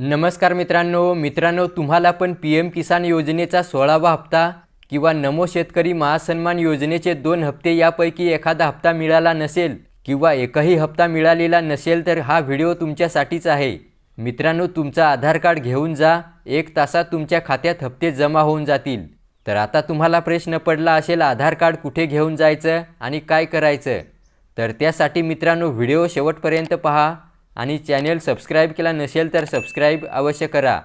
नमस्कार मित्रांनो मित्रांनो तुम्हाला पण पी एम किसान योजनेचा सोळावा हप्ता किंवा नमो शेतकरी महासन्मान योजनेचे दोन हप्ते यापैकी एखादा हप्ता मिळाला नसेल किंवा एकही हप्ता मिळालेला नसेल तर हा व्हिडिओ तुमच्यासाठीच आहे. मित्रांनो तुमचा आधार कार्ड घेऊन जा एक तासात तुमच्या खात्यात हप्ते जमा होऊन जातील. तर आता तुम्हाला प्रश्न पडला असेल आधार कार्ड कुठे घेऊन जायचं आणि काय करायचं? तर त्यासाठी मित्रांनो व्हिडिओ शेवटपर्यंत पहा. आणि चॅनेल सबस्क्राईब केला नसेल तर सबस्क्राईब अवश्य करा.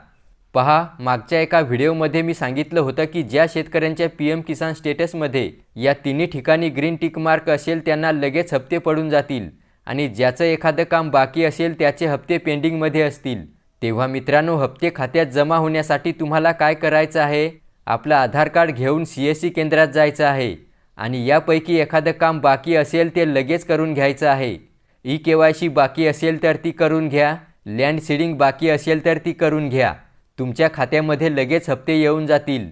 पहा मागच्या एका व्हिडिओमध्ये मी सांगितलं होतं की ज्या शेतकऱ्यांच्या पी एम किसान स्टेटसमध्ये या तिन्ही ठिकाणी ग्रीन टिक मार्क असेल त्यांना लगेच हप्ते पडून जातील आणि ज्याचं एखादं काम बाकी असेल त्याचे हप्ते पेंडिंगमध्ये असतील. तेव्हा मित्रांनो हप्ते खात्यात जमा होण्यासाठी तुम्हाला काय करायचं आहे? आपलं आधार कार्ड घेऊन सी एस सी केंद्रात जायचं आहे आणि यापैकी एखादं काम बाकी असेल ते लगेच करून घ्यायचं आहे. ई के वाय सी बाकी असेल तर ती करून घ्या. लँड सिडिंग बाकी असेल तर ती करून घ्या. तुमच्या खात्यामध्ये लगेच हप्ते येऊन जातील.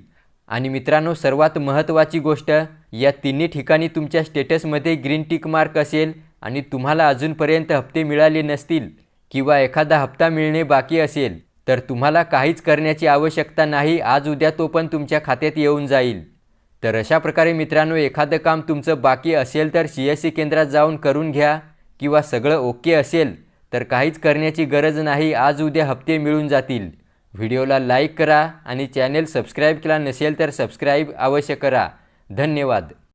आणि मित्रांनो सर्वात महत्त्वाची गोष्ट या तिन्ही ठिकाणी तुमच्या स्टेटसमध्ये ग्रीन टिक मार्क असेल आणि तुम्हाला अजूनपर्यंत हप्ते मिळाले नसतील किंवा एखादा हप्ता मिळणे बाकी असेल तर तुम्हाला काहीच करण्याची आवश्यकता नाही आज उद्या तो पण तुमच्या खात्यात येऊन जाईल. तर अशा प्रकारे मित्रांनो एखादं काम तुमचं बाकी असेल तर सी एस सी केंद्रात जाऊन करून घ्या. किंवा सगळं ओके असेल तर काहीच करण्याची गरज नाही आज उद्या हप्ते मिळून जातील. व्हिडिओला लाईक करा आणि चॅनेल सबस्क्राईब केला नसेल तर सबस्क्राईब अवश्य करा. धन्यवाद.